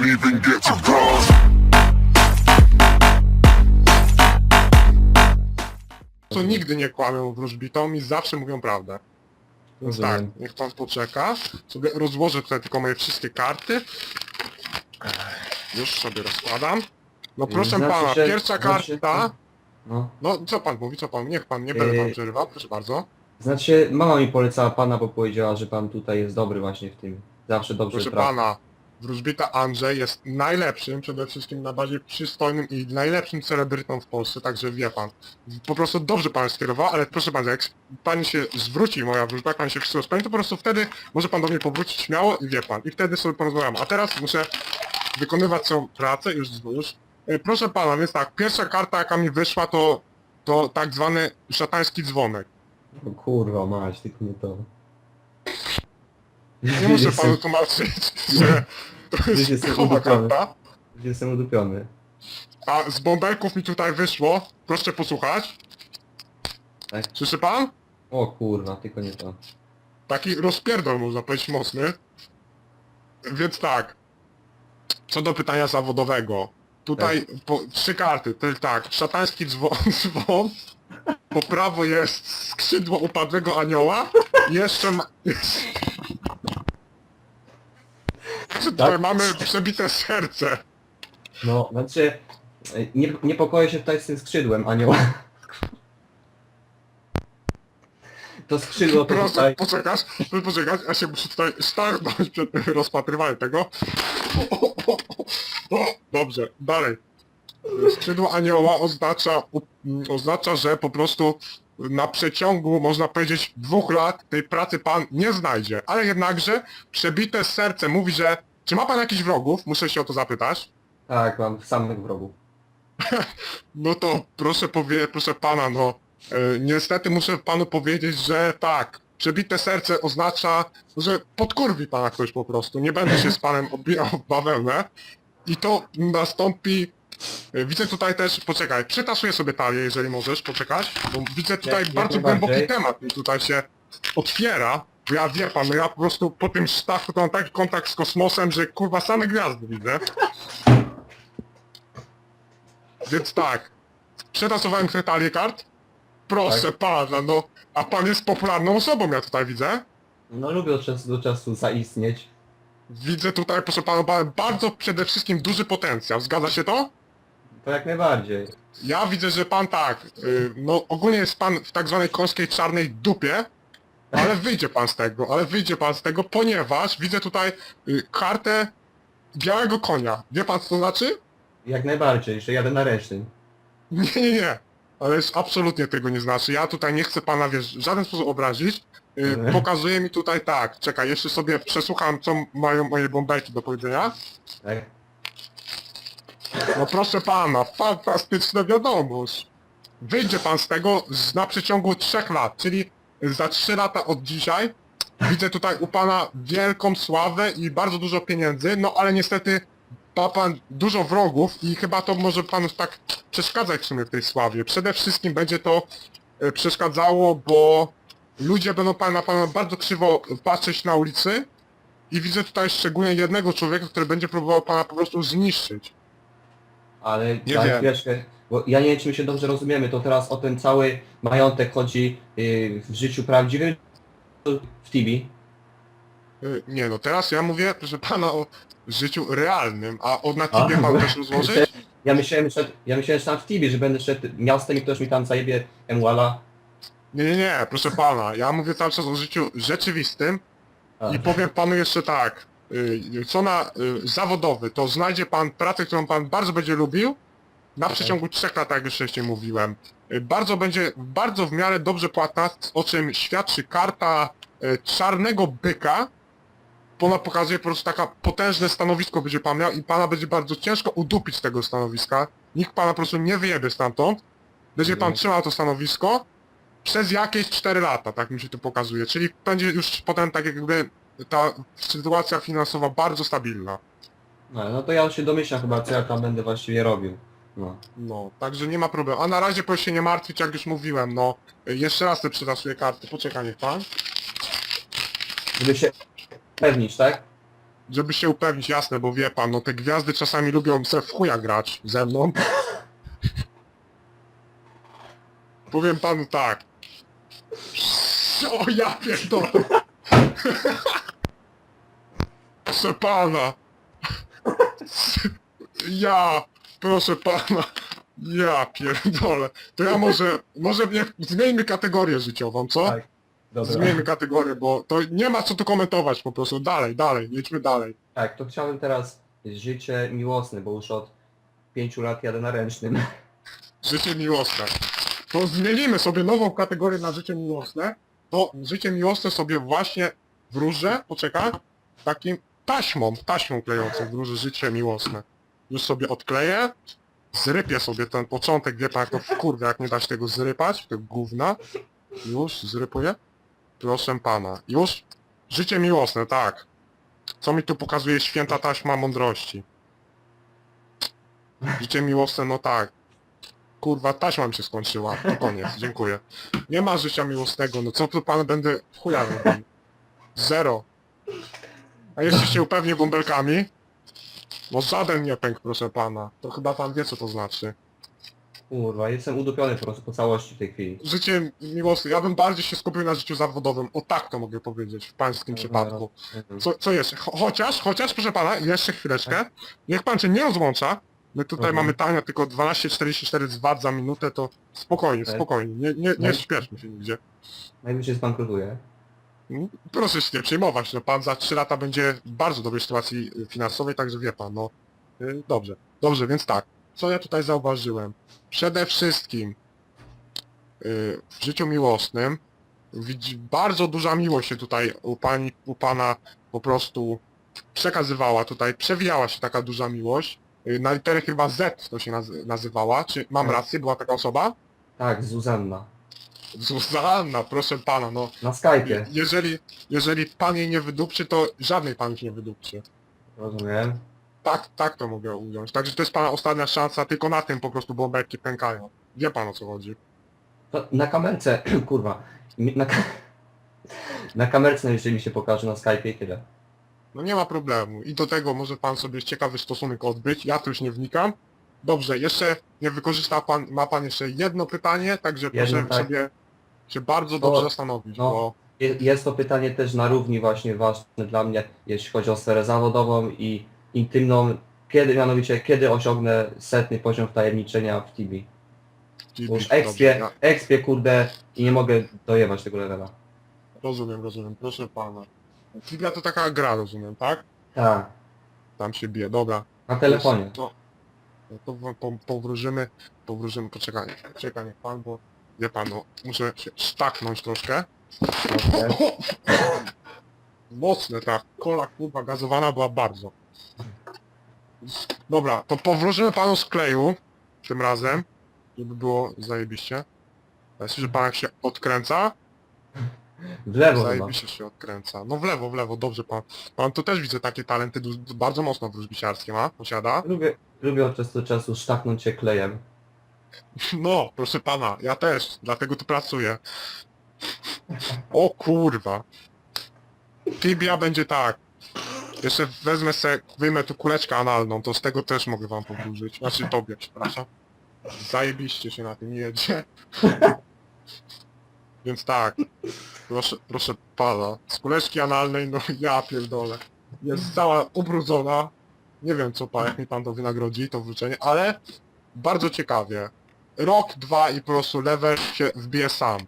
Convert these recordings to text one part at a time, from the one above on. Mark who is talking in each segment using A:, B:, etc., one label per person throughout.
A: can't even get to cross.
B: Co nigdy nie kłamią wróżbitą i zawsze mówią prawdę. Więc tak,
C: Rozumiem.
B: niech pan poczeka. Sobie rozłożę tutaj tylko moje wszystkie karty. Ech, Już sobie rozkładam. No proszę
C: Znaczy,
B: pana,
C: że-
B: pierwsza
C: znaczy-
B: karta.
C: No.
B: No co pan mówi, co pan? Niech pan, nie będę pan
C: Yy,
B: przerywał, proszę bardzo.
C: Znaczy, mama mi polecała pana, bo powiedziała, że pan tutaj jest dobry właśnie w tym. Zawsze dobrze
B: Proszę pana, wróżbita Andrzej jest najlepszym, przede wszystkim najbardziej przystojnym i najlepszym celebrytą w Polsce, także wie pan. Po prostu dobrze pan skierował, ale proszę pana, jak pani się zwróci, moja wróżba, jak pan się wszystko rozpędzi, to po prostu wtedy może pan do mnie powrócić śmiało i wie pan. I wtedy sobie porozmawiamy. A teraz muszę wykonywać swoją pracę, już, już. E, Proszę pana, więc tak, pierwsza karta jaka mi wyszła to, to tak zwany szatański dzwonek.
C: Kurwa, mać, tylko nie to.
B: Nie muszę panu tłumaczyć, że to jest
C: jestem udupiony.
B: karta.
C: Jestem udupiony.
B: A z bąbelków mi tutaj wyszło. Proszę posłuchać.
C: Tak?
B: Słyszy pan?
C: O kurwa, tylko nie to.
B: Taki rozpierdol można powiedzieć mocny. Więc tak. Co do pytania zawodowego. Tutaj po, trzy karty. To jest tak. Szatański dzwon, dzwon. Po prawo jest skrzydło upadłego anioła. Jeszcze ma... Tutaj
C: Tak?
B: mamy przebite serce.
C: No, znaczy, nie, niepokoję się tutaj z tym skrzydłem, anioła. To skrzydło to
B: Proszę,
C: tutaj...
B: poczekasz, proszę poczekać, ja się muszę tutaj starnąć przed rozpatrywaniem tego. O, o, o, dobrze, dalej. Skrzydło anioła oznacza, u- m, oznacza, że po prostu na przeciągu, można powiedzieć, dwóch lat tej pracy pan nie znajdzie. Ale jednakże przebite serce mówi, że... Czy ma pan jakichś wrogów? Muszę się o to zapytać.
C: Tak, mam samych wrogów.
B: No to proszę powie, proszę pana, no e, niestety muszę panu powiedzieć, że tak, przebite serce oznacza, że podkurwi pana ktoś po prostu, nie będę się z panem obijał w bawełnę i to nastąpi, e, widzę tutaj też, poczekaj, przytaszuję sobie talię, jeżeli możesz, poczekać, bo widzę tutaj
C: Jak- jak
B: bardzo
C: najbardziej.
B: głęboki temat mi tutaj się otwiera, ja wie pan, ja po prostu po tym sztachu to mam taki kontakt z kosmosem, że kurwa same gwiazdy widzę. Więc tak, przetasowałem sobie talię kart. Proszę
C: Tak.
B: pana, no, a pan jest popularną osobą, ja tutaj widzę.
C: No lubię od czasu do czasu zaistnieć.
B: Widzę tutaj, proszę pana, ba- bardzo przede wszystkim duży potencjał, zgadza się to?
C: To jak najbardziej.
B: Ja widzę, że pan tak, y, no ogólnie jest pan w tak zwanej końskiej czarnej dupie, ale wyjdzie pan z tego, ale wyjdzie pan z tego, ponieważ widzę tutaj y, kartę białego konia. Wie pan co to znaczy?
C: Jak najbardziej, że jadę na ręcznym.
B: Nie, nie, nie. Ale już absolutnie tego nie znaczy. Ja tutaj nie chcę pana, wiesz, w żaden sposób obrazić. Yy,
C: Mhm.
B: pokazuje mi tutaj tak. Czekaj, jeszcze sobie przesłucham, co mają moje bąbelki do powiedzenia.
C: Tak?
B: No proszę pana, fantastyczna wiadomość. Wyjdzie pan z tego z, na przeciągu trzech lat, czyli za trzy lata od dzisiaj. Widzę tutaj u pana wielką sławę i bardzo dużo pieniędzy, no ale niestety ma pan dużo wrogów i chyba to może panu tak przeszkadzać w sumie w tej sławie. Przede wszystkim będzie to e, przeszkadzało, bo ludzie będą pana, na pana bardzo krzywo patrzeć na ulicy i widzę tutaj szczególnie jednego człowieka, który będzie próbował pana po prostu zniszczyć.
C: Ale
B: Nie
C: tak,
B: wiem.
C: chwileczkę, bo ja nie wiem czy my się dobrze rozumiemy, to teraz o ten cały majątek chodzi yy, w życiu prawdziwym w Tibi.
B: Y, Nie no, teraz ja mówię, proszę pana, o życiu realnym, a od na
C: A,
B: tibie mam też rozłożyć?
C: Ja myślałem, że, ja myślałem, że tam w Tibi, że będę szedł miastem i ktoś mi tam zajebie Emuala.
B: Nie, nie, nie, proszę pana, ja mówię cały czas o życiu rzeczywistym
C: A,
B: i powiem panu jeszcze tak, y, co na y, zawodowy, to znajdzie pan pracę, którą pan bardzo będzie lubił, na przeciągu trzech lat, jak już wcześniej mówiłem. Y, Bardzo będzie, bardzo w miarę dobrze płatna, o czym świadczy karta y, czarnego byka, bo ona pokazuje po prostu taka potężne stanowisko będzie pan miał i pana będzie bardzo ciężko udupić z tego stanowiska. Nikt pana po prostu nie wyjebie stamtąd. Będzie pan
C: Mhm.
B: trzymał to stanowisko przez jakieś 4 lata, tak mi się to pokazuje. Czyli będzie już potem tak jakby ta sytuacja finansowa bardzo stabilna.
C: no, no to ja się domyślam chyba, co ja tam będę właściwie robił. No.
B: No, także nie ma problemu. A na razie proszę się nie martwić, jak już mówiłem, no. Jeszcze raz te przytasuję karty, poczekaj niech pan.
C: Żeby się pewnić, tak?
B: żeby się upewnić, jasne, bo wie pan, no te gwiazdy czasami lubią se w chuja grać ze mną. Powiem panu tak. O ja pierdolę. Proszę pana. Ja, proszę pana. Ja pierdolę. To ja może, może zmieńmy kategorię życiową, co?
C: Tak. Dobra.
B: Zmieńmy kategorię, bo to nie ma co tu komentować po prostu. Dalej, dalej, jedźmy dalej.
C: Tak, to chciałbym teraz życie miłosne, bo już od pięciu lat jadę na ręcznym.
B: Życie miłosne. To zmienimy sobie nową kategorię na życie miłosne. To życie miłosne sobie właśnie wróżę, poczekaj, takim taśmą, taśmą klejącą wróżę życie miłosne. Już sobie odkleję, zrypię sobie ten początek, wie pan jak to wkurwia, jak nie dać tego zrypać, tego gówna. Już, zrypuję. Proszę pana. Już? Życie miłosne, tak. Co mi tu pokazuje święta taśma mądrości? Życie miłosne, no tak. Kurwa, taśma mi się skończyła. To koniec, dziękuję. Nie ma życia miłosnego, no co tu pan będę chuja? Zero. A jeśli się upewni bąbelkami? No żaden nie pękł, proszę pana. To chyba pan wie, co to znaczy.
C: Kurwa, jestem udupiony po prostu po całości w tej chwili.
B: Życie miłosne, ja bym bardziej się skupił na życiu zawodowym. O tak to mogę powiedzieć, w pańskim przypadku. Co, co jeszcze? Cho chociaż, chociaż, proszę pana, jeszcze chwileczkę. Niech pan się nie rozłącza. My tutaj
C: Mhm.
B: mamy tania tylko 12,44 zwad za minutę, to spokojnie,
C: Tak.
B: spokojnie. Nie, nie, nie
C: i-
B: śpieszmy się nigdzie.
C: Najwyżej zbankrutuję.
B: Mm, Proszę się nie przejmować, no pan za 3 lata będzie w bardzo dobrej sytuacji y, finansowej, także wie pan, no. Y, Dobrze, dobrze, więc tak. Co ja tutaj zauważyłem? Przede wszystkim y, w życiu miłosnym widzi bardzo duża miłość się tutaj u pani, u pana po prostu przekazywała tutaj, przewijała się taka duża miłość. Y, Na literę chyba Z to się nazy- nazywała, czy mam
C: Tak.
B: rację, była taka osoba?
C: Tak, Zuzanna.
B: Zuzanna, proszę pana, no.
C: Na Skype'ie.
B: Jeżeli, jeżeli pan jej nie wydupczy, to żadnej pan już nie wydupczy.
C: Rozumiem.
B: Tak, tak to mogę ująć. Także to jest pana ostatnia szansa, tylko na tym po prostu bąbelki pękają. Wie pan o co chodzi.
C: Na kamerce, kurwa. mi- Na, ka- na kamerce najwyżej mi się pokaże na Skype'ie i tyle.
B: No nie ma problemu. I do tego może pan sobie ciekawy stosunek odbyć. Ja tu już nie wnikam. Dobrze, jeszcze nie wykorzysta pan, ma pan jeszcze jedno pytanie, także
C: Jedno,
B: proszę
C: tak.
B: sobie się bardzo
C: To-
B: dobrze zastanowić,
C: no.
B: bo
C: Je- Jest to pytanie też na równi właśnie ważne dla mnie, jeśli chodzi o sferę zawodową i intymną. Kiedy, mianowicie, kiedy osiągnę setny poziom wtajemniczenia w TB? Bo już
B: dobrze,
C: ekspię,
B: ja
C: ekspię kurde i nie mogę dojewać tego levela.
B: rozumiem, rozumiem, proszę pana. Tibia to taka gra, rozumiem, tak?
C: Tak,
B: Tam się bije, dobra.
C: na telefonie.
B: To, to po, po, powróżymy, powróżymy, poczekaj, czekaj niech pan, bo wie pan, no, muszę się staknąć troszkę. Mocne ta kola kurwa gazowana była bardzo. Dobra, to powróżymy panu z kleju tym razem, żeby było zajebiście. Myślę, że pan jak się odkręca,
C: W lewo chyba.
B: zajebiście się odkręca. No w lewo, w lewo, dobrze pan. Pan tu też widzę takie talenty du- bardzo mocno wróżbiciarskie ma, posiada.
C: Lubię, lubię od czasu do czasu sztachnąć się klejem.
B: No, proszę pana, ja też, dlatego tu pracuję. O kurwa. Tibia będzie tak. Jeszcze wezmę se, wyjmę tu kuleczkę analną, to z tego też mogę wam powróżyć. Znaczy tobie, przepraszam. Zajebiście się na tym jedzie. Więc tak, proszę, proszę pana, z kuleczki analnej, no ja pierdolę. Jest cała ubrudzona. Nie wiem co pan, jak mi pan to wynagrodzi, to wrócenie, ale bardzo ciekawie. Rok, dwa i po prostu level się wbije sam.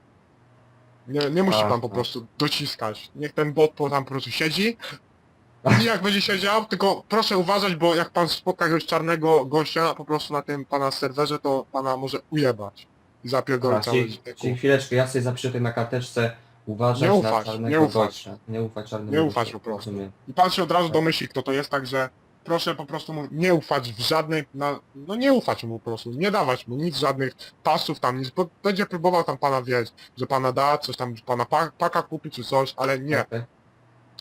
B: Nie, nie musi
C: Tak,
B: pan po
C: tak.
B: prostu dociskać. Niech ten bot po tam po prostu siedzi. I jak będzie siedział, tylko proszę uważać, bo jak pan spotka jakiegoś czarnego gościa po prostu na tym pana serwerze, to pana może ujebać. I zapierdolę
C: Dobra, czyli, czyli chwileczkę, ja sobie zapiszę tutaj na karteczce uważać
B: Nie
C: na
B: ufać,
C: czarnego
B: nie ufać.
C: gościa. Nie ufać czarnemu
B: Nie ufać
C: gościu.
B: po prostu.
C: Rozumiem.
B: I pan się od razu domyśli, kto to jest, także proszę po prostu mu nie ufać w żadnej, na, no nie ufać mu po prostu, nie dawać mu nic, żadnych pasów tam, nic, bo będzie próbował tam pana wiedzieć, że pana da, coś tam, że pana pa, paka kupi czy coś, ale nie,
C: Okej.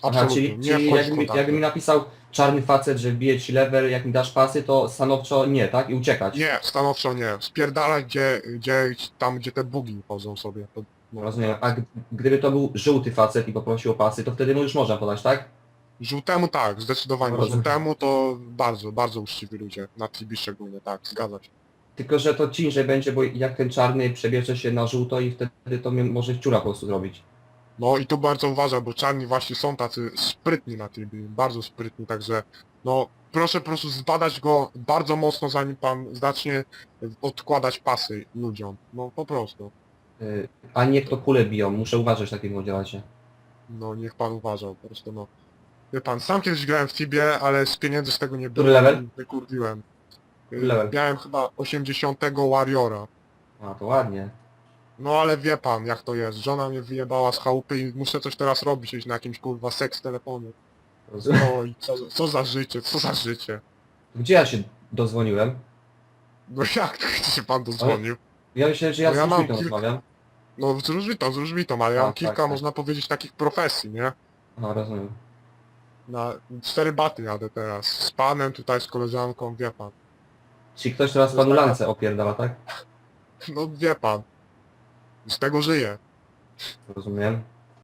C: Aha,
B: absolutnie,
C: czyli,
B: nie
C: czyli
B: wchodź
C: jakby,
B: w
C: mi-
B: kontakty.
C: jakby mi napisał czarny facet, że bije ci level, jak mi dasz pasy, to stanowczo nie, tak? I uciekać.
B: Nie, stanowczo nie, spierdalać gdzie, gdzie, tam gdzie te bugi chodzą sobie. To, no,
C: Rozumiem. A g- gdyby to był żółty facet i poprosił o pasy, to wtedy mu już można podać, tak?
B: Żółtemu tak, zdecydowanie.
C: Rozumiem.
B: Żółtemu to bardzo, bardzo uczciwi ludzie. Na TV szczególnie, tak, zgadza się.
C: Tylko, że to ciężej będzie, bo jak ten czarny przebierze się na żółto i wtedy to może wciura po prostu zrobić.
B: No i tu bardzo uważam, bo czarni właśnie są tacy sprytni na TV, bardzo sprytni, także no proszę po prostu zbadać go bardzo mocno zanim pan zacznie odkładać pasy ludziom. No po prostu.
C: Y, A niech to kule biją, muszę uważać w takim oddzielacie.
B: No niech pan uważa po prostu no. Wie pan, sam kiedyś grałem w Tibie, ale z pieniędzy z tego nie było.
C: Który level?
B: i Wykurwiłem. Y,
C: level?
B: Miałem chyba 80 Warriora.
C: A, to ładnie.
B: No ale wie pan jak to jest. Żona mnie wyjebała z chałupy i muszę coś teraz robić, iść na jakimś kurwa seks telefonie.
C: Rozumiem.
B: No i co, co za życie, co za życie.
C: Gdzie ja się dozwoniłem?
B: No jak to gdzie się pan dozwonił?
C: Ja myślałem, że ja
B: No
C: z
B: ja mam kilka-
C: rozmawiam.
B: No z różwitą, z różwitą, ale ja
C: A,
B: mam
C: tak,
B: kilka,
C: tak.
B: można powiedzieć, takich profesji, nie?
C: No, rozumiem.
B: Na cztery baty jadę teraz. Z panem, tutaj z koleżanką, wie pan.
C: Czyli ktoś teraz panu lance opierdala, tak?
B: No wie pan. Z tego żyję.
C: Rozumiem.